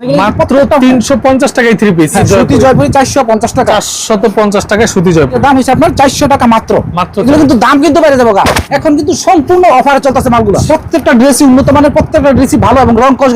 মাত্র তিনশো পঞ্চাশ টাকায় থ্রি পিস হ্যাঁ, সুতি জয়পুরি চারশো পঞ্চাশ টাকা। চারশত পঞ্চাশ টাকায় সুতি জয়পুর। দাম আপনার চারশো টাকা মাত্র। মাত্র কিন্তু দাম কিন্তু বেড়ে যাব এখন কিন্তু সম্পূর্ণ অফারে চলতেছে মালগুলো। প্রত্যেকটা ড্রেসই উন্নত মানের প্রত্যেকটা ড্রেসই ভালো এবং রং কস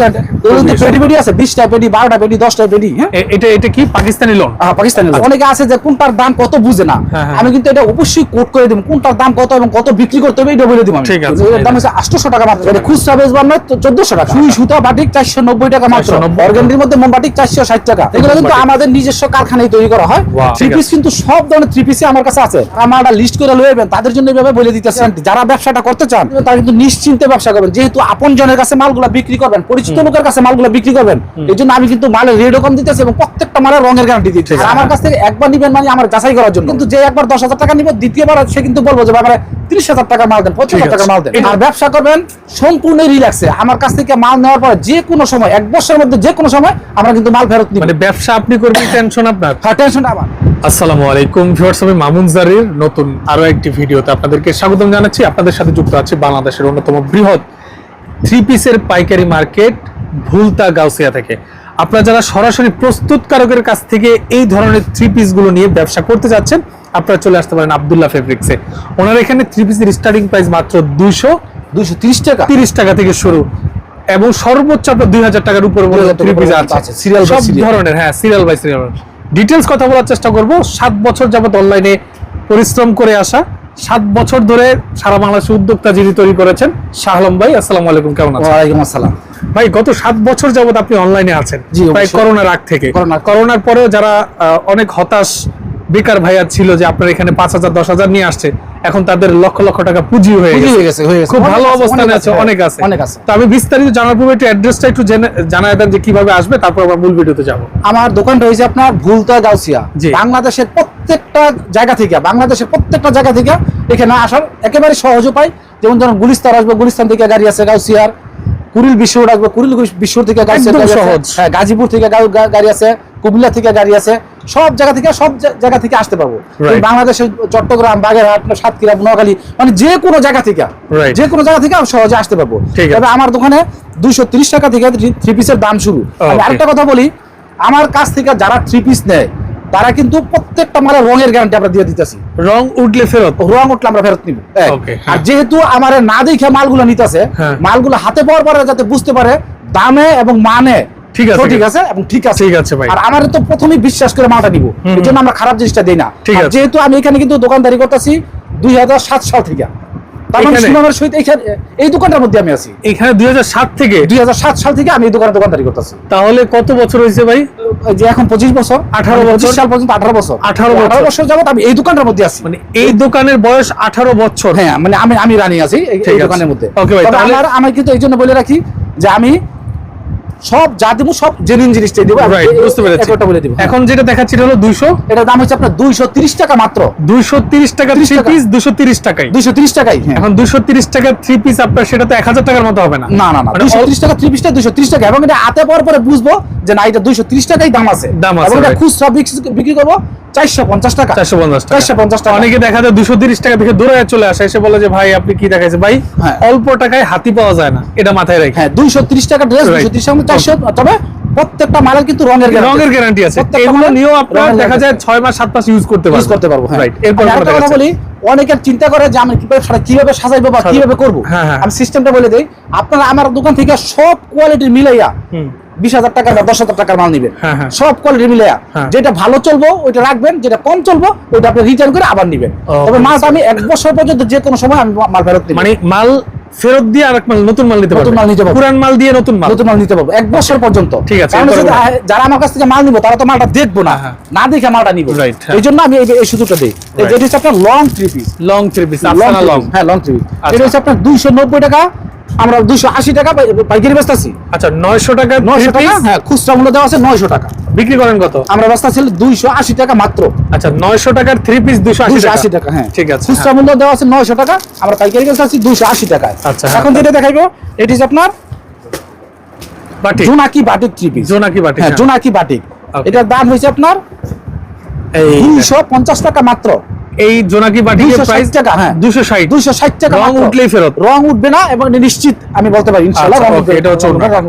আছে বিশটা বারোটা দশটা হ্যাঁ? এটা এটা কি? পাকিস্তানি লোন আহ, পাকিস্তানি লোক। অনেকে আছে যে কোনটার দাম কত বুঝে না। হ্যাঁ, হ্যাঁ। আমি কিন্তু এটা অবশ্যই কোট করে দিব কোনটার দাম কত এবং কত বিক্রি করতে হবে এটা বলে দিব আমি। ঠিক আছে। দাম হচ্ছে আটশোশো টাকা মাত্র। খুচরা বেচবো আমরা চোদ্দশো টাকা। সুই সুতা বাটিক চারশো নব্বই টাকা মাত্র। 490 মধ্যে মোমবাটিক চারশো ষাট টাকা। এগুলো কিন্তু আমাদের নিজস্ব কারখানায় তৈরি করা হয়। থ্রি পিস কিন্তু সব ধরনের থ্রি পিসই আমার কাছে আছে। আমার লিস্ট করে লইবেন তাদের জন্য এইভাবে বলে দিতেছি। যারা ব্যবসাটা করতে চান তারা কিন্তু নিশ্চিন্তে ব্যবসা করবেন। যেহেতু আপন জনের কাছে মালগুলা বিক্রি করবেন পরিচিত লোকের কাছে মালগুলা বিক্রি করবেন এই জন্য আমি কিন্তু মালের রেটও কম দিতেছি এবং প্রত্যেকটা মালের রঙের গ্যারান্টি দিচ্ছি আমার কাছ থেকে একবার নিবেন মানে আমার যাচাই করার জন্য। কিন্তু যে একবার দশ হাজার টাকা নিবে দ্বিতীয়বার সে কিন্তু বলব যে তিরিশ হাজার টাকা মাল দেন পঁচিশ হাজার টাকা মাল দেন। আর ব্যবসা করবেন সম্পূর্ণ রিল্যাক্সে আমার কাছ থেকে মাল নেওয়ার পরে যে কোনো সময় এক বছরের মধ্যে যে কোনো সময় আমরা কিন্তু মাল ফেরত নিব। মানে ব্যবসা আপনি করবেন টেনশন আপনার? হ্যাঁ টেনশন আমার। আসসালামু আলাইকুম ভিউয়ার্স আমি মামুন জারির নতুন আরও একটি ভিডিওতে আপনাদেরকে স্বাগতম জানাচ্ছি। আপনাদের সাথে যুক্ত আছে বাংলাদেশের অন্যতম বৃহৎ থ্রি পিসের পাইকারি মার্কেট ভুলতা গাউসিয়া থেকে। আপনারা যারা সরাসরি প্রস্তুতকারকের কাছ থেকে এই ধরনের থ্রি পিসগুলো নিয়ে ব্যবসা করতে যাচ্ছেন আপনারা চলে আসতে পারেন আবদুল্লাহ ফেব্রিক্সে ওনার এখানে থ্রি পিসের স্টার্টিং প্রাইস মাত্র দুইশো দুইশো তিরিশ টাকা। তিরিশ টাকা থেকে শুরু। এবং সর্বোচ্চ আপনার দুই হাজার টাকার উপরে থ্রি পিস আছে। আছে, সব ধরনের হ্যাঁ সিরিয়াল বাই সিরিয়াল ডিটেলস কথা বলার চেষ্টা করব। সাত বছর যাবত অনলাইনে পরিশ্রম করে আসা। সাত বছর ধরে সারা বাংলাদেশের উদ্যোক্তা যিনি তৈরি করেছেন শাহ আলম ভাই আসসালামু আলাইকুম কেমন আছেন? ওয়ালাইকুম আসসালাম। ভাই গত সাত বছর যাবত আপনি অনলাইনে আছেন। জি, প্রায় করোনার আগ থেকে। করোনার পরেও যারা অনেক হতাশ বেকার ভাইয়া ছিল যে আপনার এখানে পাঁচ হাজার দশ হাজার নিয়ে আসছে এখন তাদের লক্ষ লক্ষ টাকা পুঁজি হয়ে গেছে। খুব ভালো অবস্থানে আছে অনেক আছে অনেক আছে। তো আমি বিস্তারিত জানার পূর্বে একটু অ্যাড্রেসটা একটু জেনে- জানায় দেন যে কীভাবে আসবে তারপর আমরা মূল ভিডিওতে যাব আমার দোকানটা হয়েছে আপনার ভুলতা গাউসিয়া বাংলাদেশের প্রত্যেকটা জায়গা থেকে বাংলাদেশের প্রত্যেকটা জায়গা থেকে এখানে আসার একেবারে সহজ উপায় যেমন ধরুন গুলিস্তান আসবে গুলিস্তান থেকে গাড়ি আছে গাউসিয়ার কুড়িল বিশ্ব আসবে কুড়িল বিশ্ব থেকে গাড়ি আছে। হ্যাঁ গাজীপুর থেকে গাড়ি আছে কুমিল্লা থেকে গাড়ি আছে সব জায়গা থেকে সব জায়গা থেকে আসতে পারব। বাংলাদেশের চট্টগ্রাম বাগেরহাট সাতক্ষীরা নোয়াখালী মানে যে কোনো জায়গা থেকে যে কোনো জায়গা থেকে সহজে আসতে পারব। তবে আমার দোকানে তিরিশ টাকা থেকে থ্রি পিসের দাম শুরু। আরেকটা কথা বলি আমার কাছ থেকে যারা থ্রি পিস নেয় তারা কিন্তু প্রত্যেকটা মালের রঙের গ্যারান্টি আমরা দিয়ে দিতেছি। রং উঠলে ফেরত? রং উঠলে আমরা ফেরত নিব। আর হ্যাঁ। যেহেতু আমার না দেখে মালগুলো নিতেছে হ্যাঁ। মালগুলো হাতে পাওয়ার পরে যাতে বুঝতে পারে দামে এবং মানে ঠিক আছে, ঠিক ঠিক আছে। এবং ঠিক আছে। ঠিক আছে ভাই। আর আমার তো প্রথমেই বিশ্বাস করে মালটা নিব। এই জন্য আমরা খারাপ জিনিসটা দেই না। ঠিক আর আছে। যেহেতু আমি এখানে কিন্তু দোকানদারি করতেছি দুই হাজার সাত সাল থেকে। তার এখানে? সুনামের সহিত এই দোকানটার মধ্যে আমি আছি। এখানে দুই থেকে? দুই হাজার সাত সাল থেকে আমি এই দোকানে দোকানদারি করতেছি। তাহলে কত বছর হয়েছে ভাই? যে এখন পঁচিশ বছর। আঠারো বছর? সাল পর্যন্ত আঠারো বছর। 18 বছর। আঠারো বছর। যাবত আমি এই দোকানটার মধ্যে আছি। মানে এই দোকানের বয়স আঠারো বছর। হ্যাঁ মানে আমি আমি রানী আছি এই-। দোকানের মধ্যে। আমার আমি কিন্তু এই জন্য বলে রাখি যে আমি সব যা দিব সব জেনুইন জিনিসটাই দেবো বুঝতে পেরেছি। একটা বলে দিব। এখন যেটা দেখাচ্ছি এটা হলো দুইশো। এটার দাম হচ্ছে আপনার দুইশো তিরিশ টাকা মাত্র। দুইশো তিরিশ টাকা 30 থ্রি পিস দুশো তিরিশ টাকাই। দুইশো তিরিশ টাকাই। হ্যাঁ। এখন দুশো তিরিশ টাকা থ্রি পিস আপনার সেটা তো এক হাজার টাকার মতো হবে না। না না না মানে দুইশো অল- তিরিশ টাকা থ্রি পিসটা দুইশো তিরিশ টাকা। এবং এটা হাতে পাওয়ার পরে বুঝব যে না এটা দুইশো তিরিশ টাকাই দাম আছে। দাম আছে, এবং এটা. খুচরা বিক্রি করব। চারশো পঞ্চাশ টাকা। চারশো পঞ্চাশ চারশো পঞ্চাশ টাকা। অনেকে দেখা যায় দুশো তিরিশ টাকা থেকে দূরে চলে আসে এসে বলে যে ভাই আপনি কি ভাই হ্যাঁ। অল্প টাকায় হাতি পাওয়া যায় না এটা মাথায় রেখে। হ্যাঁ দুইশো তিরিশ টাকা ড্রেস Right. তিরিশ টাকা চারশো তবে প্রত্যেকটা মালের কিন্তু রঙের রঙের গ্যারান্টি আছে। এগুলো মালের নিয়েও আপনার দেখা যায় ছয় মাস সাত মাস ইউজ করতে পারব হ্যাঁ। রাইট এরপর কথা বলি অনেকের চিন্তা করে যে আমি কীভাবে কীভাবে সাজাইবো বা কীভাবে করব। আমি সিস্টেমটা বলে দেই আপনারা আমার দোকান থেকে সব কোয়ালিটির মিলাইয়া হুম। বিশ হাজার টাকা বা দশ হাজার টাকার মাল নিবেন। হ্যাঁ, হ্যাঁ। সব কোয়ালিটি মিলাইয়া হ্যাঁ। যেটা ভালো চলবো ওইটা রাখবেন যেটা কম চলবো ওইটা আপনি রিটার্ন করে আবার নিবেন। তবে মালটা আমি এক বছর পর্যন্ত যে কোনো সময় আমি মাল ফেরত মানে মাল ফেরত দিয়ে আরেক মাল নতুন মাল নিতে নতুন মাল নিতে পারবেন। পুরান মাল দিয়ে নতুন মাল। নতুন মাল নিতে পারব। এক বছর পর্যন্ত। ঠিক আছে, যারা আমার কাছ থেকে মাল নিবো তারা তো মালটা দেখব না। না দেখে মালটা নিবো। এই জন্য আমি এই সুযোগটা দিই. যেটা হচ্ছে আপনার long three piece long three piece long হ্যাঁ লং থ্রি আচ্ছা। এটা হচ্ছে আপনার দুইশো নব্বই টাকা আমরা দুইশো আশি টাকা পাইকারি ব্যস্ত আছি আচ্ছা নয়শো টাকা নয়শো টাকা হ্যাঁ খুচরা মূল্য দেওয়া আছে নয়শো টাকা। বিক্রি করেন কত? আমরা ব্যস্ত ছিল দুইশো আশি টাকা মাত্র। আচ্ছা নয়শো টাকার থ্রি পিস দুইশো আশি আশি টাকা হ্যাঁ। ঠিক আছে খুচরা হ্যাঁ। মূল্য দেওয়া আছে নয়শো টাকা আমরা পাইকারি ব্যস্ত আছি দুইশো আশি টাকায়। আচ্ছা, হ্যাঁ। এখন যেটা দেখাইবো এটি আপনার বাটি। জোনাকি বাটিক থ্রি পিস জোনাকি বাটি হ্যাঁ হ্যাঁ। জোনাকি বাটিক এটার দাম হয়েছে আপনার এই দুইশো পঞ্চাশ টাকা মাত্র। এই জোনাকি বাটিকের 260 প্রাইস টাকা, হ্যাঁ। দুশো ষাট। দুইশো ষাট টাকা রং উঠলেই ফেরত। রং উঠবে না এবং নিশ্চিত আমি বলতে পারি ইনশাআল্লাহ আচ্ছা, রং উঠবে এটা হচ্ছে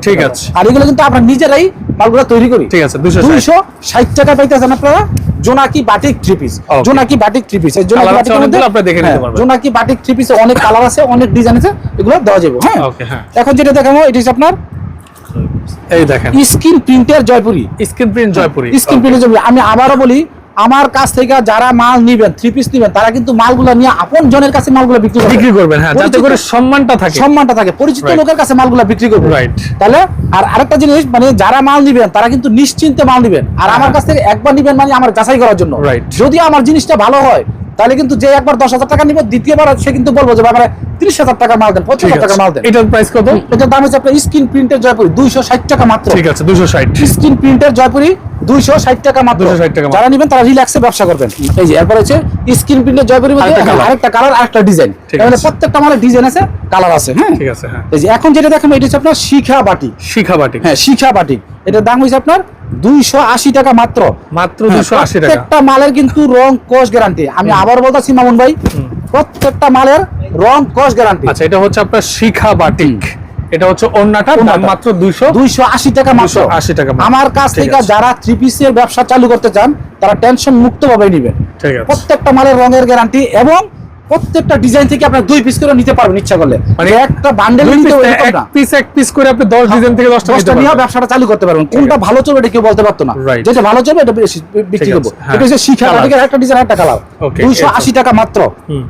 ঠিক আছে। আর এগুলো কিন্তু আমরা নিজেরাই মালগুলো তৈরি করি। ঠিক আছে, 260 দুইশো ষাট টাকা পাইতেছেন আপনারা Jonaki batik three piece Jonaki batik three piece Colour আছে অনেকগুলো, আপনারা দেখে নিতে পারবেন। জোনাকি বাটিক থ্রি পিসে অনেক কালার আছে অনেক ডিজাইন আছে এগুলো দেওয়া যাবে হ্যাঁ। Okay, হ্যাঁ। এখন যেটা দেখাবো এটা হচ্ছে আপনার এই দেখেন। স্ক্রিন প্রিন্টের Jaipuri. Screen print Jaipuri. Screen প্রিন্টের জয়পুরি। আমি আবারও বলি আমার কাছ থেকে যারা মাল নিবেন থ্রি পিস নিবেন তারা কিন্তু মালগুলো নিয়ে আপন জনের কাছে মালগুলো বিক্রি বিক্রি করবেন হ্যাঁ যাতে করে সম্মানটা থাকে। সম্মানটা থাকে। পরিচিত লোকের কাছে মালগুলো বিক্রি করবেন রাইট তাহলে আর আরেকটা জিনিস মানে যারা মাল নিবেন তারা কিন্তু নিশ্চিন্তে মাল নিবেন। আর আমার কাছ থেকে একবার নিবেন মানে আমার যাচাই করার জন্য। রাইট যদি আমার জিনিসটা ভালো হয় তাহলে কিন্তু যে একবার দশ হাজার টাকা নিবে দ্বিতীয়বার সে কিন্তু বলব যে আমার তিরিশ হাজার টাকা মাল দেন পঁচিশ হাজার টাকা মাল দেন। এটার প্রাইস কত? এটার দাম হচ্ছে আপনার স্ক্রিন প্রিন্টের জয়পুরি দুইশো ষাট টাকা মাত্র। ঠিক আছে দুশো ষাট। স্ক্রিন প্রিন্টের জয়পুরি দুইশো ষাট টাকা মাত্র। 260 টাকা মাত্র। যারা নিবেন তারা রিল্যাক্সে ব্যবসা করবেন। এই যে এরপর হচ্ছে স্ক্রিন প্রিন্টের জয়পুরি মধ্যে আরেকটা কালার আরেকটা ডিজাইন মানে। প্রত্যেকটা মালের ডিজাইন আছে কালার আছে হ্যাঁ? ঠিক আছে হ্যাঁ। এই যে এখন যেটা দেখাবো এটা হচ্ছে আপনার শিখা বাটি। শিখা বাটিক হ্যাঁ শিখা বাটি। এটার দাম হয়েছে আপনার দুইশো আশি টাকা মাত্র। মাত্র হ্যাঁ, দুশো আশি টাকা। প্রত্যেকটা মালের কিন্তু রং কোষ গ্যারান্টি আমি আবার বলতেছি মামুন ভাই প্রত্যেকটা মালের রং কোষ গ্যারান্টি আচ্ছা এটা হচ্ছে আপনার শিখা বাটিক। এটা হচ্ছে অন্যটা দাম মাত্র দুইশো দুইশো আশি টাকা মাত্র। 280 টাকা আমার কাছ থেকে যারা থ্রি পিসের ব্যবসা চালু করতে চান তারা টেনশন মুক্ত ভাবে নিবেন ঠিক আছে। প্রত্যেকটা মালের রঙের গ্যারান্টি এবং প্রত্যেকটা ডিজাইন থেকে আপনার দুই পিস করে নিতে পারবেন ইচ্ছা করলে। মানে একটা বান্ডেল নিতে এক পিস এক পিস করে আপনি দশ ডিজাইন থেকে দশটা নিতে দশটা নিয়ে ব্যবসাটা চালু করতে পারবেন। কোনটা ভালো চলবে এটা কেউ বলতে পারতো না। যেটা ভালো চলবে এটা বেশি বিক্রি করব। হ্যাঁ। এটা হচ্ছে শিখা। বাটিকের একটা ডিজাইন একটা কালার Okay, দুইশো এরপর। আশি টাকা মাত্র। হুম।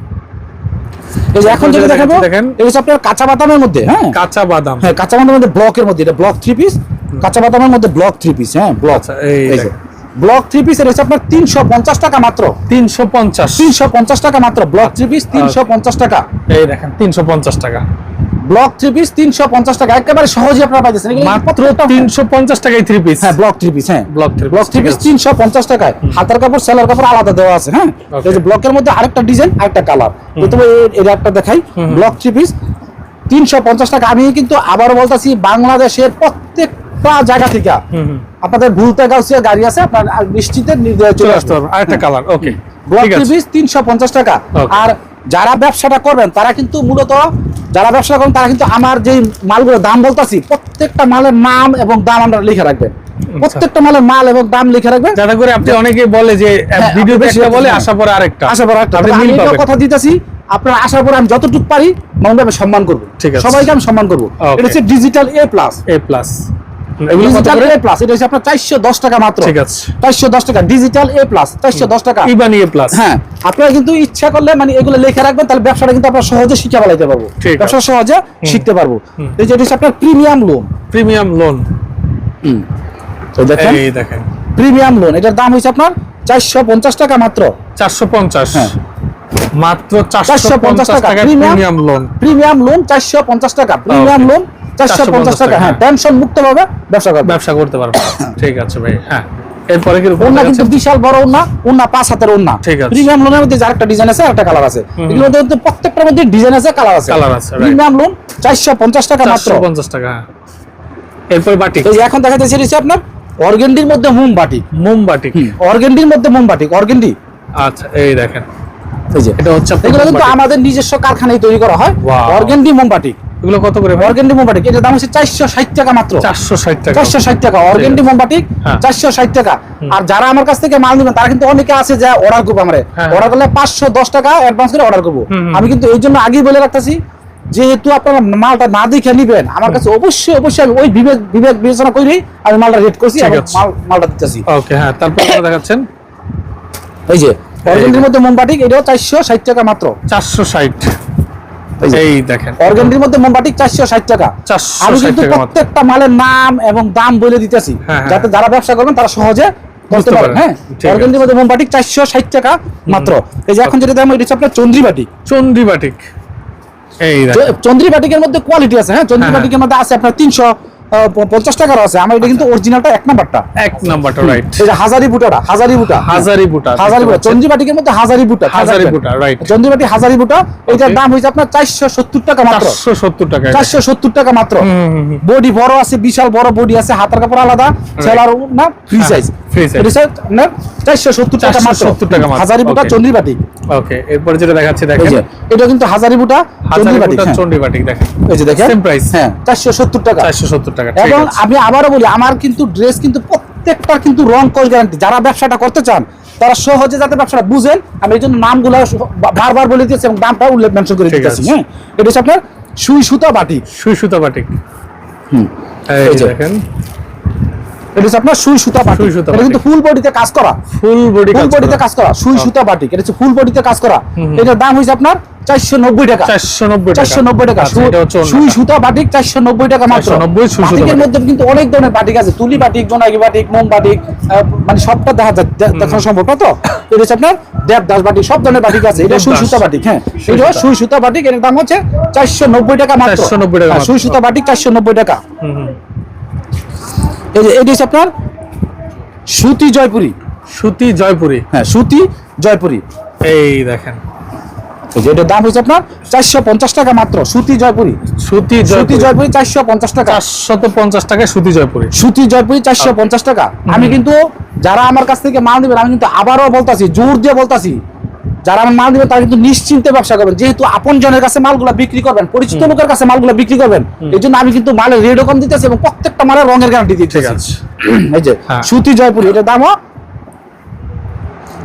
এই এখন যেটা দেখাবো। এটা হচ্ছে আপনার কাঁচা বাদামের মধ্যে হ্যাঁ? কাঁচা বাদাম। হ্যাঁ কাঁচা বাদামের মধ্যে ব্লকের মধ্যে এটা ব্লক থ্রি পিস কাঁচা বাদামের মধ্যে ব্লক থ্রি পিস হ্যাঁ ব্লক আচ্ছা, এই। ব্লক থ্রি পিস হচ্ছে আপনার তিনশো পঞ্চাশ টাকা মাত্র। তিনশো পঞ্চাশ। তিনশো পঞ্চাশ টাকা মাত্র। ব্লক থ্রি পিস তিনশো পঞ্চাশ টাকা। এই দেখেন তিনশো পঞ্চাশ টাকা। ব্লক থ্রি পিস তিনশো পঞ্চাশ টাকা। একেবারে সহজে আপনারা পাইতেছেন। মাত্র তিনশো পঞ্চাশ টাকায় থ্রি পিস হ্যাঁ ব্লক থ্রি পিস হ্যাঁ। Three piece, block three piece তিনশো পঞ্চাশ টাকায়। হাতের কাপড় সেলার কাপড় আলাদা দেওয়া আছে হ্যাঁ? Okay. এই যে ব্লকের মধ্যে আরেকটা ডিজাইন আরেকটা কালার প্রথমে এ- একটা দেখাই। ব্লক থ্রি পিস তিনশো পঞ্চাশ টাকা। আমি কিন্তু আবার বলতেছি বাংলাদেশের জায়গা থেকে। আপনাদের ভুলতে গাউসিয়া গাড়ি আছে আপনার চলে আসতে আরেকটা কালার ওকে ব্লক তিনশো পঞ্চাশ টাকা। আর যারা ব্যবসাটা করবেন তারা কিন্তু মূলত যারা ব্যবসা করেন তারা কিন্তু আমার যে মালগুলো দাম বলতাছি প্রত্যেকটা মালের নাম এবং দাম আমরা লিখে রাখবেন। প্রত্যেকটা মালের মাল এবং দাম লিখে রাখবেন। যাতে করে আপনি অনেকে বলে যে হ্যাঁ, ভিডিওতে আপনি বেশি একটা বলে হ্যাঁ। আশা পরে আরেকটা। আশা মিল আমি কথা দিতেছি আপনার আসার পরে আমি যতটুকু পারি মামুনভাবে সম্মান করব। ঠিক আছে। সবাইকে আমি সম্মান করব। এটা হচ্ছে digital A plus A plus digital A plus এটা হচ্ছে আপনার চারশো দশ টাকা মাত্র। ঠিক আছে। চারশো দশ টাকা ডিজিটাল এ প্লাস চারশো দশ টাকা। ইবানি এ প্লাস হ্যাঁ আপনারা কিন্তু ইচ্ছা করলে মানে এগুলো লিখে রাখবেন তাহলে ব্যবসাটা কিন্তু আপনারা সহজে শিখে ফেলাইতে পারব। ব্যবসা সহজে শিখতে পারব। এই যে এটা হচ্ছে আপনার প্রিমিয়াম লোন প্রিমিয়াম লোন তো দেখেন এই দেখেন। প্রিমিয়াম লোন এটার দাম হচ্ছে আপনার চারশো পঞ্চাশ টাকা মাত্র। চারশো পঞ্চাশ। হ্যাঁ। মাত্র চারশো 450 পঞ্চাশ টাকা, প্রিমিয়াম লোন প্রিমিয়াম লোন চারশো পঞ্চাশ টাকা। প্রিমিয়াম লোন চারশো পঞ্চাশ টাকা হ্যাঁ হ্যাঁ। টেনশন মুক্ত ভাবে ব্যবসা করবে। ব্যবসা করতে পারব। ঠিক আছে ভাই হ্যাঁ। এরপরে কি ওন্না কিন্তু বিশাল বড় ওন্না ওন্না পাঁচ হাতের ওন্না ঠিক আছে। প্রিমিয়াম লোনের মধ্যে যে আরেকটা ডিজাইন আছে আরেকটা কালার আছে। এগুলোর মধ্যে প্রত্যেকটার মধ্যে ডিজাইন আছে কালার আছে। Colour আছে, প্রিমিয়াম লোন চারশো পঞ্চাশ টাকা মাত্র। টাকা হ্যাঁ। এরপরে বাটি। এই এখন দেখাতে চেয়েছি আপনার অর্গেন্ডির মধ্যে মোমবাটি মোমবাটি অর্গেন্ডির মধ্যে মোমবাটি অর্গেন্ডি। আচ্ছা এই দেখেন। এই যে এটা হচ্ছে এগুলো কিন্তু আমাদের নিজস্ব কারখানায় তৈরি করা হয়. অর্গেন্ডি মোমবাটি এগুলো কত করে অর্গেন্ডি এটার দাম হচ্ছে চারশো ষাট টাকা মাত্র। চারশো ষাট টাকা। চারশো ষাট টাকা অর্গেন্ডি হ্যাঁ। চারশো ষাট টাকা। আর যারা আমার কাছ থেকে মাল নেবেন তারা কিন্তু অনেকে আছে যে অর্ডার করব আমরা। হ্যাঁ। অর্ডার করলে পাঁচশো দশ টাকা অ্যাডভান্স করে অর্ডার করব। আমি কিন্তু এই জন্য আগেই বলে রাখতেছি যেহেতু আপনারা মালটা না দেখে নিবেন আমার কাছে অবশ্যই অবশ্যই আমি ওই বিবেক বিবেক বিবেচনা করেই আমি মালটা রেট করছি। মাল মালটা দিতেছি। ওকে হ্যাঁ তারপর আপনারা দেখাচ্ছেন? এই যে অর্গেন্ডির মধ্যে মোমবাটিক এটাও চারশো ষাট টাকা মাত্র। চারশো ষাট। এই দেখেন। মধ্যে মোমবাতি চারশো ষাট টাকা। 460 আমি কিন্তু প্রত্যেকটা মালের নাম এবং দাম বলে দিতেছি। হ্যাঁ, হ্যাঁ। যাতে যারা ব্যবসা করবেন তারা সহজে করতে বুঝতে পারেন। হ্যাঁ? ঠিক অর্গেন্ডির মধ্যে মোমবাটিক চারশো ষাট টাকা মাত্র। এই যে এখন যেটা দাম এটা হচ্ছে আপনার চন্দ্রি বাটিক। চন্দ্রি এই দেখেন। চন্দ্রি মধ্যে কোয়ালিটি আছে হ্যাঁ? চন্দ্রি হ্যাঁ, মধ্যে আছে আপনার তিনশো পঞ্চাশ টাকার আছে। আমার এটা কিন্তু অরিজিনালটা এক নাম্বারটা। এক নাম্বারটা রাইট এই যে হাজারি বুটাটা হাজারি বুটা। হাজারি বুটা হাজারি বুটা দেখতে পাচ্ছেন। মধ্যে হাজারি বুটা হাজারি বুটা, রাইট চন্দ্রি বাটি হাজারি বুটা এটার দাম হয়েছে আপনার চারশো সত্তর টাকা মাত্র। চারশো সত্তর টাকা এটা। চারশো সত্তর টাকা মাত্র। বডি বড় আছে বিশাল বড় বডি আছে হাতের কাপড় আলাদা সেলার না ফ্রি। সাইজ আপনার টাকা মাত্র। 470 টাকা মাত্র, হাজারি বুটা okay। চন্ডী বাটিক ওকে এরপরে যেটা দেখাচ্ছি এই দেখেন। এটা কিন্তু হাজারি বুটা চন্ডী হাজার বাটিক হ্যাঁ। চন্ডী দেখেন। এই যে দেখেন Same price। হ্যাঁ টাকা। এবং আমি আবারও বলি আমার কিন্তু ড্রেস কিন্তু প্রত্যেকটা কিন্তু রং কস গ্যারান্টি যারা ব্যবসাটা করতে চান তারা সহজে যাতে ব্যবসাটা বুঝেন আমি এই জন্য নামগুলো বারবার বলে দিয়েছি এবং দামটা উল্লেখ মেনশন করে দিতেছি হ্যাঁ। এটা হচ্ছে আপনার সুই সুতা বাটি সুই সুতা বাটিক। হুম। এই দেখেন। এটা হচ্ছে আপনার সুই সুতা বাটি এটা কিন্তু বাটিক। ফুল বডিতে কাজ করা। ফুল বডি ফুল বডিতে কাজ করা। সুই সুতা বাটিক। এটা হচ্ছে ফুল বডিতে কাজ করা। এটার দাম আপনার চারশো নব্বই টাকা। টাকা। আচ্ছা, সুই সুতা বাটিক চারশো নব্বই টাকা মাত্র। 490 সুই সুতা মধ্যে কিন্তু অনেক ধরনের বাটিক আছে। তুলি বাটিক জোনাকি বাটিক মোম বাটিক মানে সবটা দেখা যায় দেখানো সম্ভব না তো? এটা হচ্ছে আপনার দেবদাস বাটিক। সব ধরনের বাটিক আছে। এটা সুই সুতা বাটিক হ্যাঁ। এটা সুই সুতা বাটিক। এর দাম হচ্ছে চারশো নব্বই টাকা মাত্র। 490 টাকা সুই সুতা বাটিক চারশো নব্বই টাকা। হুম, হুম। এই যে এটা হচ্ছে আপনার সুতি জয়পুরি। সুতি জয়পুরি। হ্যাঁ সুতি জয়পুরি। এই দেখেন। এই যে এটার দাম হচ্ছে আপনার চারশো পঞ্চাশ টাকা মাত্র সুতি জয়পুরি। সুতি সুতি জয়পুরি। চারশো পঞ্চাশ টাকা। চারশত পঞ্চাশ টাকায় সুতি জয়পুরি। সুতি জয়পুরি চারশো পঞ্চাশ টাকা। আমি কিন্তু যারা আমার কাছ থেকে মাল নেবেন আমি কিন্তু আবারও বলতাছি জোর দিয়ে বলতাছি যারা আমার মাল নেবেন তারা কিন্তু নিশ্চিন্তে ব্যবসা করবেন। যেহেতু আপন জনের কাছে মালগুলো বিক্রি করবেন পরিচিত লোকের কাছে মালগুলো বিক্রি করবেন এই জন্য আমি কিন্তু মালের রেটও কম দিতেছি এবং প্রত্যেকটা মালের রঙের গ্যারান্টি দিতেছি। এই যে হ্যাঁ। সুতি জয়পুরি এটার দামও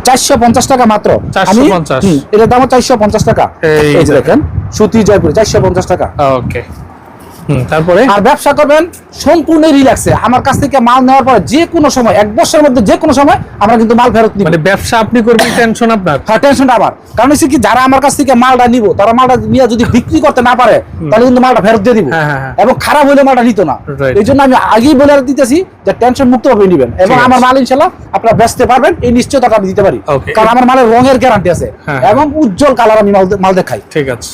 চারশো পঞ্চাশ টাকা মাত্র। 450 হুম, এটার দামও চারশো পঞ্চাশ টাকা। এই দেখেন। সুতি জয়পুরি চারশো পঞ্চাশ টাকা। ওকে তারপরে? আর ব্যবসা করবেন সম্পূর্ণ রিল্যাক্সে আমার কাছ থেকে মাল নেওয়ার পরে যে কোনো সময় এক বছরের মধ্যে যে কোনো সময় আমরা কিন্তু মাল ফেরত নিব। মানে ব্যবসা আপনি করবেন টেনশন আপনার? হ্যাঁ আবার। কারণ হচ্ছে কি যারা আমার কাছ থেকে মালটা নিব তারা মালটা নিয়ে যদি বিক্রি করতে না পারে তাহলে কিন্তু মালটা ফেরত দিয়ে দিব। হ্যাঁ, হ্যাঁ, হ্যাঁ। এবং খারাপ হলে মালটা নিত না। এই জন্য আমি আগেই বলে দিতেছি যে টেনশন মুক্ত ভাবে নিবেন। এবং আমার মাল ইনশাল্লাহ আপনারা বেচতে পারবেন। এই নিশ্চয়তা আমি দিতে পারি। কারণ আমার মালের রঙের গ্যারান্টি আছে। এবং উজ্জ্বল কালার আমি মাল মাল দেখাই। ঠিক আছে।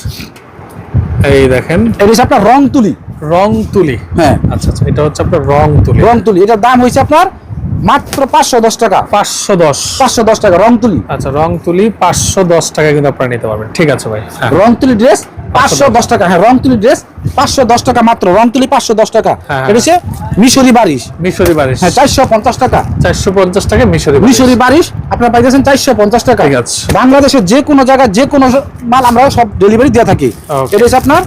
এই দেখেন। এটা আপনার রং তুলি। রং তুলি হ্যাঁ। আচ্ছা আচ্ছা এটা হচ্ছে আপনার রং তুলি রং তুলি এটার দাম হয়েছে আপনার মাত্র পাঁচশো দশ টাকা। পাঁচশো দশ। পাঁচশো দশ টাকা রং তুলি আচ্ছা রং তুলি পাঁচশো দশ টাকা কিন্তু আপনারা নিতে পারবেন। ঠিক আছে ভাই হ্যাঁ। রং তুলি ড্রেস পাঁচশো দশ। টাকা হ্যাঁ রং তুলি ড্রেস পাঁচশো দশ টাকা মাত্র রং তুলি পাঁচশো দশ টাকা। হ্যাঁ। এটা হচ্ছে মিশরি বারিশ। মিশরি বারিশ। হ্যাঁ চারশো পঞ্চাশ টাকা। চারশো পঞ্চাশ টাকা মিশরি মিশরি বারিশ আপনার পাইতেছেন চারশো পঞ্চাশ টাকা। ঠিক আছে। বাংলাদেশের যে কোনো জায়গায় যে কোনো মাল আমরা সব ডেলিভারি দিয়ে থাকি. এটা হচ্ছে আপনার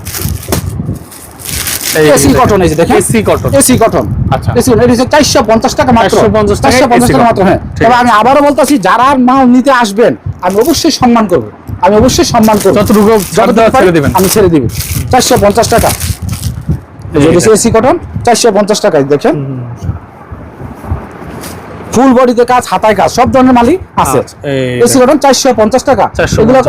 এসি কটন এই যে দেখেন। এসি কটন এসি কটন আচ্ছা। এসি এটা হচ্ছে চারশো পঞ্চাশ টাকা মাত্র। 450 টাকায় চারশো পঞ্চাশ AC টাকা মাত্র হ্যাঁ। ঠিক। তবে আমি আবারও বলতেছি যারা মাল নিতে আসবেন আমি অবশ্যই সম্মান করব। আমি অবশ্যই সম্মান করব। যতটুকু ছাড় দিবেন। আমি ছেড়ে দিব। চারশো পঞ্চাশ টাকা। এসি কটন চারশো পঞ্চাশ টাকা দেখেন। ফুল বডিতে কাজ হাতায় কাজ সব ধরনের মালই আছে। আচ্ছা, এসি কটন চারশো পঞ্চাশ টাকা। 450 এগুলো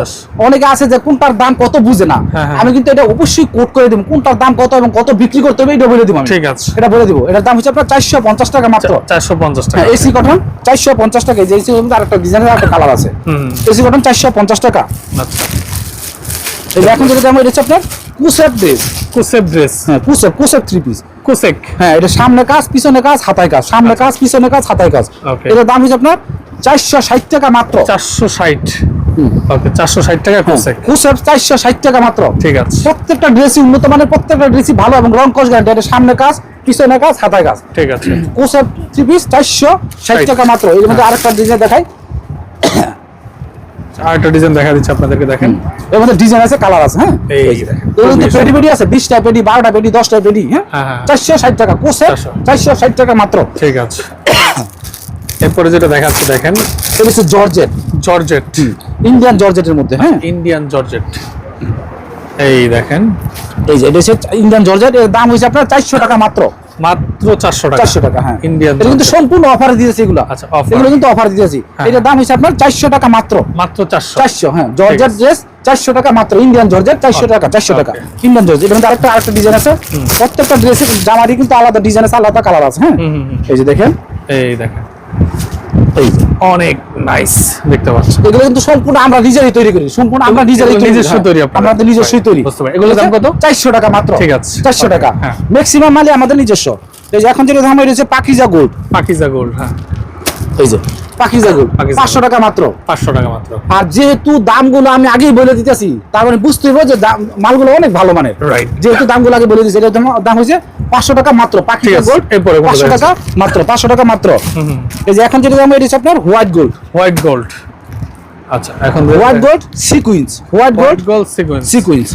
অনেকে আছে যে কোনটার দাম কত বুঝে না। হ্যাঁ, হ্যাঁ। আমি কিন্তু এটা অবশ্যই কোট করে দিব কোনটার দাম কত এবং কত বিক্রি করতে হবে এটা বলে দিব ঠিক আছে। এটা বলে দিব। এটার দাম হচ্ছে আপনার চারশো পঞ্চাশ টাকা মাত্র। চারশো পঞ্চাশ টাকা। হ্যাঁ এসি কটন চারশো পঞ্চাশ টাকা। যে এসি কটন আরেকটা ডিজাইনের একটা কালার আছে। এসি কটন চারশো পঞ্চাশ টাকা। আচ্ছা। এখন যেটা দাম এটা আপনার কুসেপ ড্রেস কুসেপ ড্রেস হ্যাঁ কুসেপ কুসেপ থ্রি পিস কুসেক। হ্যাঁ এটা সামনে কাজ পিছনে কাজ হাতায় কাজ। সামনে কাজ পিছনে কাজ হাতায় কাজ. এটার দাম হচ্ছে আপনার চারশো ষাট টাকা মাত্র। চারশো ষাট। ওকে চারশো ষাট টাকা কুসেক। কুসেপ চারশো ষাট টাকা মাত্র। ঠিক আছে। প্রত্যেকটা ড্রেসই উন্নত মানের প্রত্যেকটা ড্রেসই ভালো এবং রং কস গ্যারান্টি এটা সামনে কাজ পিছনে কাজ হাতায় কাজ। ঠিক আছে। কুসেপ থ্রি পিস চারশো ষাট ষাট। টাকা মাত্র। এর মধ্যে আরেকটা ডিজাইন দেখাই। আরেকটা ডিজাইন দেখা দিচ্ছে আপনাদেরকে দেখেন। এর মধ্যে ডিজাইন আছে কালার আছে হ্যাঁ? এই দেখেন এর মধ্যে খুবই পেডি পেডি আছে? বিশটা পেডি বারোটা পেডি দশটা পেডি হ্যাঁ? হ্যাঁ, হ্যাঁ। চারশো ষাট টাকা 400 চারশো। ষাট টাকা মাত্র। ঠিক আছে। এরপরে যেটা দেখাচ্ছে দেখেন। এটা হচ্ছে জর্জেট। জর্জেট। ইন্ডিয়ান জর্জেটের মধ্যে হ্যাঁ? Indian georgette. এই দেখেন। এই যে এটা হচ্ছে ইন্ডিয়ান জর্জেট। এর দাম হয়েছে আপনার চারশো টাকা মাত্র। মাত্র চারশো টাকা। চারশো টাকা হ্যাঁ। ইন্ডিয়ান এটা কিন্তু সম্পূর্ণ অফারে দিয়েছে এগুলো। আচ্ছা। এগুলো কিন্তু অফার দিয়েছি। এটা এটার দাম হিসাব আপনার চারশো টাকা মাত্র। মাত্র চারশো। চারশো হ্যাঁ। জর্জেট ড্রেস চারশো টাকা মাত্র। ইন্ডিয়ান জর্জেট চারশো টাকা চারশো টাকা। ইন্ডিয়ান জর্জেট এখানে আরেকটা আরেকটা ডিজাইন আছে। প্রত্যেকটা ড্রেসের জামারই কিন্তু আলাদা ডিজাইন আছে আলাদা কালার আছে হ্যাঁ। এই যে দেখেন। এই দেখেন। এই যে। অনেক নাইস দেখতে পাচ্ছেন এগুলো কিন্তু সম্পূর্ণ আমরা নিজেরাই তৈরি করি সম্পূর্ণ আমরা নিজেরাই নিজস্ব তৈরি আমরা আমাদের নিজস্বই তৈরি। বুঝতে পারি এগুলোর দাম কত? চারশো টাকা মাত্র। ঠিক আছে। চারশো Okay, টাকা। হ্যাঁ। ম্যাক্সিমাম মালে আমাদের নিজস্ব। এই যে এখন যেটা দাম হয়েছে পাকিজা গোল্ড পাকিজা গোল্ড হ্যাঁ। এই যে। পাখিজা গোল্ড পাঁচশো টাকা মাত্র। পাঁচশো টাকা মাত্র। আর যেহেতু দামগুলো আমি আগেই বলে দিতেছি তার মানে বুঝতে হবে যে দাম- মালগুলো অনেক ভালো রাইট যেহেতু দামগুলো আগে বলে দিচ্ছি দাম- হয়েছে পাঁচশো টাকা মাত্র পাখি গোল্ড পাঁচশো টাকা মাত্র পাঁচশো টাকা মাত্র। এই যে এখন যেটা দাম এটা আপনার হোয়াইট গোল্ড হোয়াইট গোল্ড আচ্ছা এখন white gold sequins white gold gold sequence sequins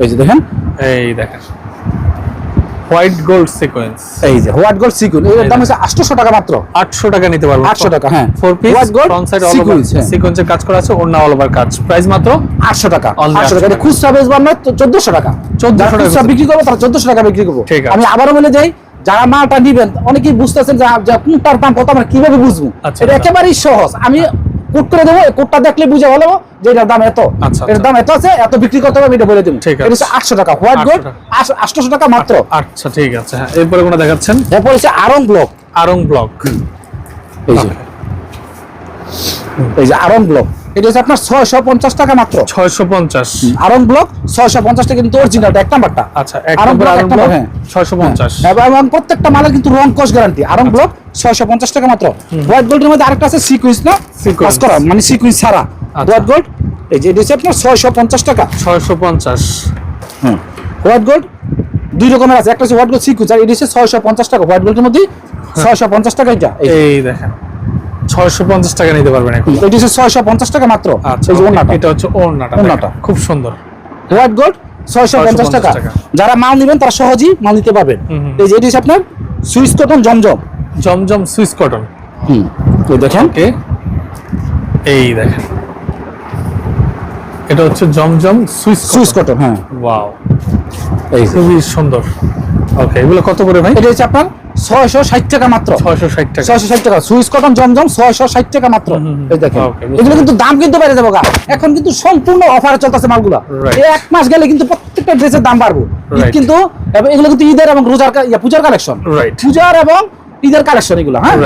এই যে দেখেন। এই দেখেন। White gold sequence. এই যে হোয়াইট গোল্ড সিকুইন্স এর দাম হচ্ছে আটশো টাকা মাত্র। আটশো টাকা নিতে পারব। 800 টাকা, হ্যাঁ। Four piece front side all over. সিকোয়েন্সের কাজ করা আছে ওন্না অল ওভার কাজ। প্রাইস মাত্র আটশো টাকা। Only 800 টাকা। খুচরা বেচবো আমরা চোদ্দশো টাকা। 1400 টাকা বিক্রি করব তারা চোদ্দশো টাকা বিক্রি করব। ঠিক আমি আবারও বলে যাই যারা মালটা নিবেন অনেকেই বুঝতেছেন যে যে কোনটার দাম কত আমরা কীভাবে বুঝব? আচ্ছা, এটা আচ্ছা। একেবারেই সহজ। আমি কোট করে দেবো কোটটা দেখলে বুঝে ভালো যে এটার দাম এত। আচ্ছা, এটার আচ্ছা। দাম এত আছে এত বিক্রি করতে হবে আমি এটা বলে দেবো। আছে। এটা হচ্ছে আটশো টাকা হোয়াইট 800 গোল্ড টাকা। আটশো টাকা মাত্র। আচ্ছা ঠিক আছে। হ্যাঁ এরপরে কোনো দেখাচ্ছেন? এরপর হচ্ছে আরং ব্লক আরং ব্লক এই যে এই যে আরং ব্লক এটা হচ্ছে আপনার ছয়শো পঞ্চাশ টাকা মাত্র। ছয়শো পঞ্চাশ। আরং ব্লক ছয়শো কিন্তু অরিজিনাল এক নাম্বারটা। আচ্ছা আরং ব্লক এক নম্বর, হ্যাঁ। ছয়শো পঞ্চাশ। এবং এবং প্রত্যেকটা মালের কিন্তু রং কস গ্যারান্টি আরং ব্লক ছয়শো পঞ্চাশ টাকা মাত্র। হোয়াইট গোল্ডের মধ্যে আরেকটা আছে সিকুইন্স না। করা মানে সিকুইন্স ছাড়া। আচ্ছা। হোয়াইট গোল্ড এই যে এটা হচ্ছে আপনার ছয়শো পঞ্চাশ টাকা। ছয়শো পঞ্চাশ। হোয়াইট গোল্ড দুই রকমের আছে। একটা হচ্ছে হোয়াইট গোল্ড সিকুইন্স আর এটা হচ্ছে ছয়শো পঞ্চাশ টাকা। হোয়াইট গোল্ডের মধ্যে ছয়শো পঞ্চাশ টাকা এটা। এই দেখেন। ছয়শো পঞ্চাশ টাকা নিতে পারবেন এখন। এটা হচ্ছে ছয়শো পঞ্চাশ টাকা মাত্র। আচ্ছা এই যে ওড়নাটা। এটা হচ্ছে ওড়নাটা ওড়নাটা। খুব সুন্দর। হোয়াইট গোল্ড ছয়শো পঞ্চাশ 650 টাকা। যারা মাল নেবেন তারা সহজেই মাল নিতে পারবেন। এই যে এটি হচ্ছে আপনার Swiss cotton Zamzam. Zamzam Swiss cotton. হুম এই দেখেন। এই দেখেন। এটা হচ্ছে জমজম সুইস সুইস কটন হ্যাঁ। ওয়াও এই। খুবই সুন্দর। ওকে এগুলো কত করে ভাই? এটা হচ্ছে আপনার ছয়শো ষাট টাকা মাত্র। ছয়শো ষাট টাকা। ছয়শো ষাট টাকা। সুইস কটন জমজম ছয়শো ষাট টাকা মাত্র। এই দেখেন। এগুলো কিন্তু দাম কিন্তু বেড়ে যাব গা। এখন কিন্তু সম্পূর্ণ অফারে চলতেছে মালগুলো। এক মাস গেলে কিন্তু প্রত্যেকটা ড্রেসের দাম বাড়বো। কিন্তু এগুলো কিন্তু ঈদের এবং রোজার পূজার কালেকশন. পূজার এবং ঈদের কালেকশন এগুলো হ্যাঁ?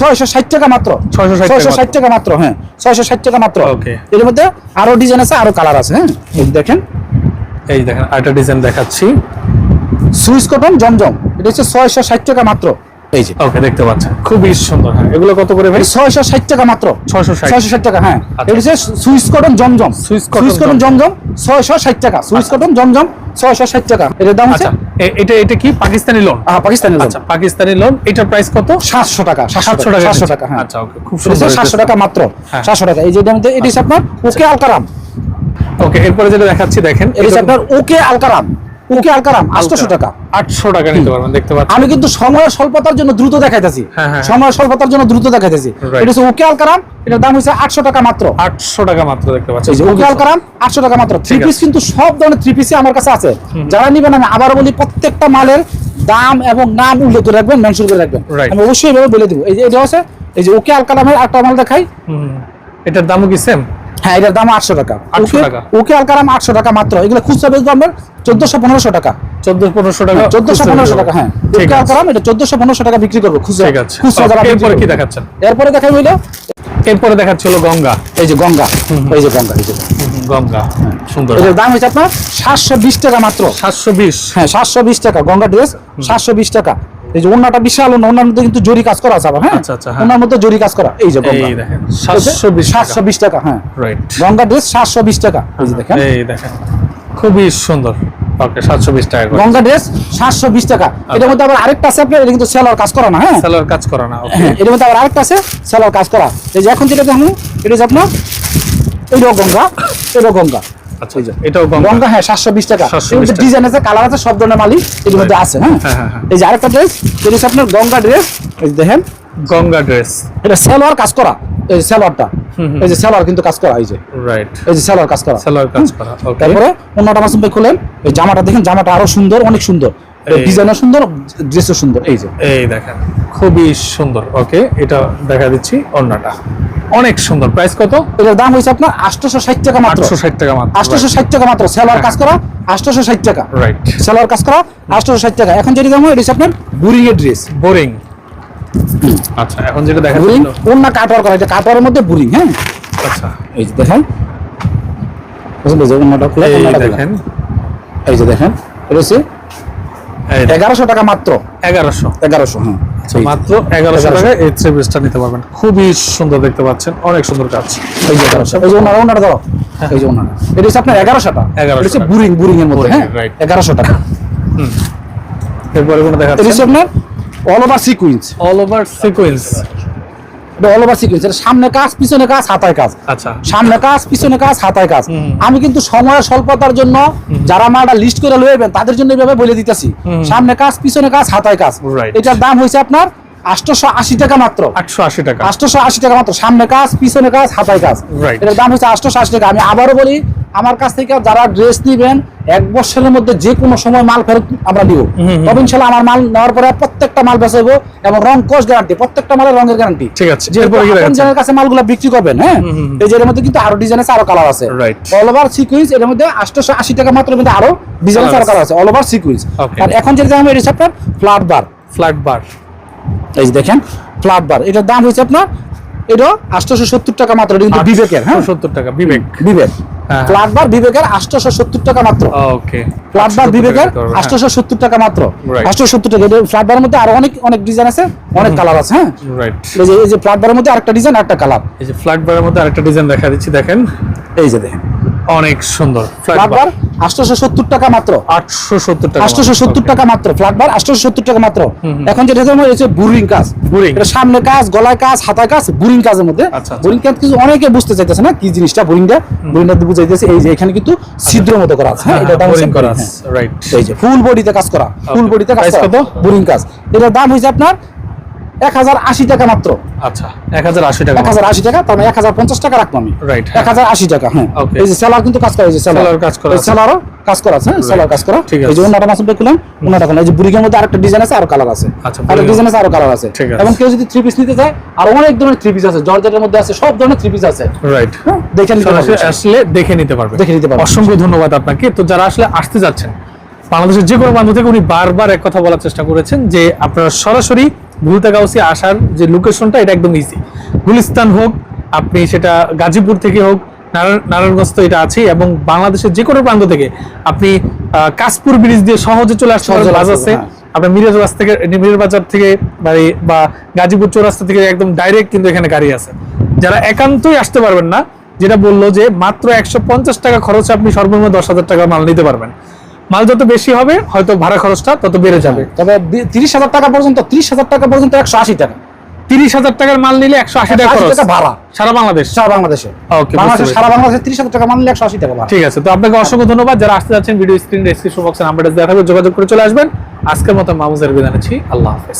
ছয়শো ষাট টাকা মাত্র। 660 ছয়শো ষাট। টাকা মাত্র হ্যাঁ। ছয়শো ষাট টাকা মাত্র. এর মধ্যে আরও ডিজাইন আছে আরও কালার আছে হ্যাঁ? দেখেন। এই দেখেন আরেকটা ডিজাইন দেখাচ্ছি। Swiss cotton Zamzam. এটা হচ্ছে ছয়শো ষাট টাকা মাত্র। এই যে। ওকে দেখতে পাচ্ছেন। খুবই সুন্দর হ্যাঁ। এগুলো কত করে ভাই? ছয়শো ষাট টাকা মাত্র। 660 ছয়শো ষাট টাকা হ্যাঁ। আচ্ছা। এটা হচ্ছে Swiss cotton Zamzam. Swiss Swiss cotton Zamzam. ছয়শো ষাট টাকা। সুইস কটন জমজম ছয়শো ষাট টাকা। এটার দাম হচ্ছে? আচ্ছা। এটা এটা কি পাকিস্তানি লোন আহ, পাকিস্তানি আচ্ছা পাকিস্তানি লোন এটার প্রাইস কত? সাতশো টাকা সাতশো টাকা। সাতশো টাকা হ্যাঁ। আচ্ছা ওকে খুব সুন্দর সাতশো টাকা মাত্র। হ্যাঁ। সাতশো টাকা। এই যে মধ্যে এটি হচ্ছে আপনার ওকে আলকারাম। ওকে এরপরে যেটা দেখাচ্ছি দেখেন। এটা হচ্ছে আপনার ওকে আলকারাম। ওকে আলকারাম আটশোশো টাকা। আটশো টাকা নিতে পারবেন দেখতে পাচ্ছেন। আমি কিন্তু সময়ের স্বল্পতার জন্য দ্রুত দেখাইতেছি। হ্যাঁ, হ্যাঁ। সময়ের স্বল্পতার জন্য দ্রুত দেখাইতেছি। এটা হচ্ছে ওকে আলকারাম এটার দাম হচ্ছে আটশো টাকা মাত্র। আটশো টাকা মাত্র দেখতে যে ওকে আলকারাম আটশো টাকা মাত্র। থ্রি পিস কিন্তু সব ধরনের থ্রি পিসই আমার কাছে আছে। যারা নিবেন আমি আবার বলি প্রত্যেকটা মালের দাম এবং নাম উল্লেখ করে রাখবেন মেনশন করে রাখবেন। আমি অবশ্যই এভাবে বলে দিব। এই যে এটা হচ্ছে এই যে ওকে আলকালামের একটা মাল দেখাই। এটার দামও কি সেম হ্যাঁ এটার দাম আটশো টাকা। 800 ওকে-। ওকে আটশো টাকা মাত্র। এগুলো খুচরা বেচবো আমরা চোদ্দশো পনেরোশো টাকা। চোদ্দ পনেরোশো টাকা চোদ্দশো পনেরোশো টাকা হ্যাঁ। ওকে আছে। এটা চোদ্দশো পনেরোশো টাকা বিক্রি করব খুচরা। খুচরা যারা এরপরে কি করবে। দেখাচ্ছেন? এরপরে দেখাই হইল এরপরে দেখাচ্ছি গঙ্গা। এই যে গঙ্গা। এই যে গঙ্গা এই যে গঙ্গা। সুন্দর। এটার দাম হচ্ছে আপনার সাতশো বিশ টাকা মাত্র। সাতশো বিশ। হ্যাঁ সাতশো বিশ টাকা গঙ্গা ড্রেস সাতশো বিশ টাকা। এই যে ওনাটা বিশাল ওনা ওনার মধ্যে কিন্তু জরি কাজ করা আছে আবার হ্যাঁ? আচ্ছা, আচ্ছা, হ্যাঁ। ওনার মধ্যে জরি কাজ করা। এই যে এই দেখেন সাতশো বিশ সাতশো বিশ টাকা হ্যাঁ। রাইট গঙ্গা ড্রেস সাতশো বিশ টাকা এই যে দেখেন। এই দেখেন খুবই সুন্দর। ওকে সাতশো বিশ টাকা করে। গঙ্গা ড্রেস সাতশো বিশ টাকা। এটার মধ্যে আবার আরেকটা আছে আপনার এটা কিন্তু সেলার কাজ করা না হ্যাঁ? সেলার কাজ করা না ওকে হ্যাঁ, এটার মধ্যে আবার আরেকটা আছে সেলার কাজ করা। এই যে এখন যেটা দেখুন এটা আপনার এইটাও গঙ্গা এটাও গঙ্গা। আচ্ছা এটাও গঙ্গা। গঙ্গা হ্যাঁ সাতশো বিশ টাকা। 720 ডিজাইন আছে কালার আছে সব ধরনের মালিক এর মধ্যে আছে হ্যাঁ। এই যে আরেকটা ড্রেস এটা হচ্ছে আপনার গঙ্গা ড্রেস এই দেখেন। গঙ্গা ড্রেস এটা সেলোয়ার কাজ করা এই সেলোয়ারটা হুম, হুম। এই যে সেলোয়ার কিন্তু কাজ করা এই যে। রাইট এই যে সেলোয়ার কাজ করা। সেলার কাজ করা তারপরে অন্যটা মাসুম ভাই খুলেন এই জামাটা দেখেন জামাটা আরও সুন্দর অনেক সুন্দর। ডিজাইনও সুন্দর ড্রেসও সুন্দর এই যে। এই দেখেন খুবই সুন্দর ওকে এটা দেখা দিচ্ছি অন্যটা। অনেক সুন্দর। প্রাইস কত? এটার দাম হয়েছে আপনার আটশোশো ষাট টাকা মাত্র। আটশো ষাট টাকা মাত্র আটশোশো ষাট টাকা মাত্র। সেলোয়ার কাজ করা আটশোশো ষাট টাকা। রাইট সেলোয়ার কাজ করা আটশোশো ষাট টাকা। এখন যেটি দাম হয় এটা আপনার বুরিং এর ড্রেস বোরিং আচ্ছা এখন যেটা দেখা বুরিং অন্য কাটওয়ার করা এটা কাটওয়ারের মধ্যে বুরিং হ্যাঁ? আচ্ছা। এই যে দেখেন। এই যে অন্যটা খুলে এই দেখেন। এই যে দেখেন এটা হচ্ছে। এগারোশো টাকা মাত্র। এগারোশো। এগারোশো হ্যাঁ মাত্র এগারোশো 1100 টাকায় এই থ্রি পিসটা নিতে পারবেন। খুবই সুন্দর দেখতে পাচ্ছেন অনেক সুন্দর কাজ। এই যে এগারোশো। এই যে ওনারা ওনারা ধরো। এই যে ওনারা। এটা হচ্ছে আপনার এগারোশো টাকা। 1100 এটা হচ্ছে বুরিং বুরিং এর মধ্যে হ্যাঁ? এগারোশো টাকা। এরপরে কোনো এটা দেখাচ্ছে হচ্ছে আপনার all over sequence all over sequence এটা অল ওভার সিকুয়েন্স এটা সামনে কাজ পিছনে কাজ হাতায় কাজ। আচ্ছা। সামনে কাজ পিছনে কাজ হাতায় কাজ। আমি কিন্তু সময়ের স্বল্পতার জন্য যারা মালটা লিস্ট করে লইবেন তাদের জন্য এভাবে বলে দিতেছি। সামনে কাজ পিছনে কাজ হাতায় কাজ. এটার দাম হয়েছে আপনার আশি টাকা মাত্র। আটশো আশি টাকা। আশি টাকা মাত্র। সামনে কাজ পিছনে কাজ হাতায় কাজ. এটার দাম হচ্ছে আশি টাকা। আমি আবারও বলি আমার কাছ থেকে যারা ড্রেস নিবেন এক বছরের মধ্যে যে কোনো সময় মাল ফেরত আমরা হুম। তবে ইনশাল্লাহ আমার মাল নেওয়ার পরে প্রত্যেকটা মাল বেচাবো এবং রং কোষ গ্যারান্টি প্রত্যেকটা মালের রঙের গ্যারান্টি ঠিক আছে জনের কাছে মালগুলো বিক্রি করবেন হ্যাঁ। এই যে এর মধ্যে কিন্তু আরও ডিজাইন আছে আরও কালার আছে. অল ওভার সিকুইন্স এর মধ্যে আটশোশো আশি টাকা মাত্র কিন্তু আরও ডিজাইন আছে আরও কালার আছে। অল ওভার সিকুইন্স আর এখন যেটা আমি এটা আপনার ফ্ল্যাট বার ফ্ল্যাট বার এই যে দেখেন ফ্ল্যাট বার এটার দাম হচ্ছে আপনার এটা আটশোশো সত্তর টাকা মাত্র এটা কিন্তু বিবেকের হ্যাঁ? সত্তর টাকা বিবেক। বিবেক। ফ্ল্যাট বার বিবেকের আটশোশো সত্তর টাকা মাত্র। ওকে ফ্ল্যাট বার বিবেকের আটশোশো সত্তর টাকা মাত্র. আটশোশো সত্তর টাকা। ফ্ল্যাট বারের মধ্যে আরও অনেক অনেক ডিজাইন আছে অনেক কালার আছে হ্যাঁ। রাইট এই যে ফ্ল্যাট বারের মধ্যে আরেকটা ডিজাইন একটা কালার এই যে ফ্ল্যাট বারের মধ্যে আরেকটা ডিজাইন দেখা দিচ্ছি দেখেন। এই যে দেখেন। অনেক সুন্দর। ফ্ল্যাট বার বার আটশোশো সত্তর টাকা মাত্র। আটশো সত্তর টাকা আটশোশো সত্তর টাকা মাত্র। ফ্ল্যাট বার আটশোশো সত্তর টাকা মাত্র। এখন যেটা হচ্ছে বুরিং কাজ। এটা সামনে কাজ গলায় কাজ হাতায় কাজ বুরিং কাজের মধ্যে। আচ্ছা, আচ্ছা। বুরিং কাজ কিছু অনেকে বুঝতে চাইতেছে না কি জিনিসটা বুরিংটা। বুরিংটা বুঝাইতেছে এই যে এখানে কিন্তু ছিদ্র মতো করা আছে হ্যাঁ? হ্যাঁ, এটা দাম হচ্ছে করা হ্যাঁ। রাইট এই যে ফুল বডিতে কাজ করা ফুল বডিতে কাজ করা বোরিং কাজ। এটার দাম হয়েছে আপনার এক হাজার আশি টাকা মাত্র। আচ্ছা এক হাজার আশি টাকা এক হাজার আশি টাকা তার এক হাজার পঞ্চাশ টাকা রাখব আমি। Right, এক হাজার আশি টাকা হ্যাঁ। এই যে সেলার কিন্তু কাজ করা যে সেলার কাজ করা সেলারও কাজ করা আছে হ্যাঁ সেলার কাজ করা। ঠিক এই যে আছে। ওনাটা ওনাটা এই যে মধ্যে আরেকটা ডিজাইন আছে আর কালার আছে। আচ্ছা, বুড়ির- ডিজাইন আছে আর কালার আছে। এবং কেউ যদি থ্রি পিস নিতে চায় আর অনেক ধরনের থ্রি পিস আছে জর্জেটের মধ্যে আছে সব ধরনের থ্রি পিস আছে। রাইট হ্যাঁ, দেখে নিতে পারবেন। আসলে দেখে নিতে পারবে। দেখে নিতে পারবে। অসংখ্য ধন্যবাদ আপনাকে। তো যারা আসলে আসতে যাচ্ছেন বাংলাদেশের যে কোনো প্রান্ত থেকে উনি বারবার এক কথা বলার চেষ্টা করেছেন যে আপনারা সরাসরি ভুলতা গাউসি আসার যে লোকেশনটা এটা একদম ইজি গুলিস্তান হোক আপনি সেটা গাজীপুর থেকে হোক নারায়ণগঞ্জ তো এটা আছে এবং বাংলাদেশের যে কোনো প্রান্ত থেকে আপনি কাশপুর ব্রিজ দিয়ে সহজে চলে আসতে সহজে বাস আছে। পারবেন, আপনার মিরাজ বাস থেকে মিরাজ বাজার থেকে মানে বা গাজীপুর চৌরাস্তা থেকে একদম ডাইরেক্ট কিন্তু এখানে গাড়ি আছে। যারা একান্তই আসতে পারবেন না যেটা বলল যে মাত্র একশো পঞ্চাশ টাকা খরচে আপনি সর্বনিম্ন দশ হাজার টাকা মাল নিতে পারবেন। মাল যত বেশি হবে হয়তো ভাড়া খরচটা তত বেড়ে যাবে। তবে তিরিশ হাজার টাকা পর্যন্ত তিরিশ হাজার টাকা পর্যন্ত একশো আশি টাকা। তিরিশ হাজার টাকার মাল নিলে একশো আশি টাকা খরচ। ভাড়া। সারা বাংলাদেশ? সারা বাংলাদেশে। সারা বাংলাদেশে তিরিশ হাজার টাকা মাল নিলে একশো আশি টাকা ঠিক আছে তো আপনাকে অসংখ্য ধন্যবাদ। যারা আসতে যাচ্ছেন ভিডিও স্ক্রিন ডেসক্রিপশন বক্সে নাম্বারটা দেখাবে যোগাযোগ করে চলে আসবেন। আজকের মতো মামুজের বিদায় আছি আল্লাহ হাফেজ।